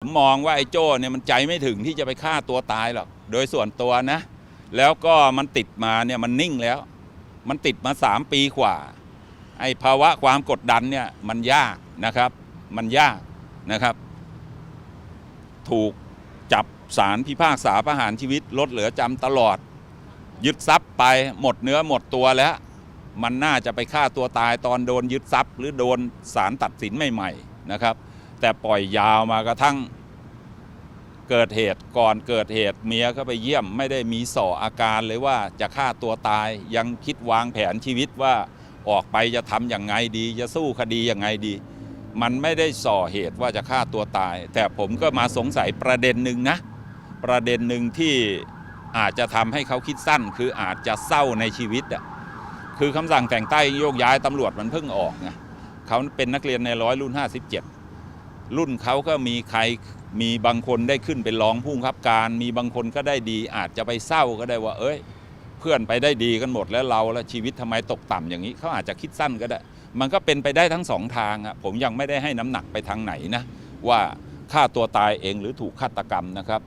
ผมมองว่าไอ้โจ้เนี่ยมันใจไม่ถึงที่จะไปฆ่าตัวตายหรอกโดยส่วนตัวนะ แล้วก็มันติดมาเนี่ยมันนิ่งแล้ว มันติดมาสามปีกว่า ไอ้ภาวะความกดดันเนี่ยมันยากนะครับ มันยากนะครับ ถูกจับสารพิพากษาประหารชีวิตลดเหลือจำตลอด ยึดทรัพย์ไปหมดเนื้อหมดตัวแล้ว มันน่าจะไปฆ่าตัวตายตอนโดนยึดทรัพย์ หรือโดนศาลตัดสินใหม่ ๆ นะครับ แต่ปล่อยยาวมากระทั่งเกิดเหตุก่อนเกิดเหตุเมียก็ไปเยี่ยมไม่ได้มีส่ออาการเลยว่าจะฆ่าตัวตายยังคิดวางแผนชีวิตว่าออกไปจะทำอย่างไงดี จะสู้คดีอย่างไงดี มันไม่ได้ส่อเหตุว่าจะฆ่าตัวตาย แต่ผมก็มาสงสัยประเด็นหนึ่งนะ ประเด็นหนึ่งที่อาจจะทำให้เขาคิดสั้น คืออาจจะเศร้าในชีวิตอะคือคำสั่งแต่งตั้งโยกย้ายตำรวจมันเพิ่งออกไงเขาเป็นนักเรียนในร้อยรุ่น 57 รุ่นเขาก็มีใครมีบางคนได้ขึ้นเป็นรองผู้บังคับการ มีบางคนก็ได้ดี อาจจะไปเศร้าก็ได้ว่า เอ้ย เพื่อนไปได้ดีกันหมดแล้วเราแล้วชีวิตทำไมตกต่ำอย่างนี้เขาอาจจะคิดสั้นก็ได้ มันก็เป็นไปได้ทั้งสองทางอะผมยังไม่ได้ให้น้ำหนักไปทางไหนนะว่าฆ่าตัวตายเองหรือถูกฆาตกรรมนะครับ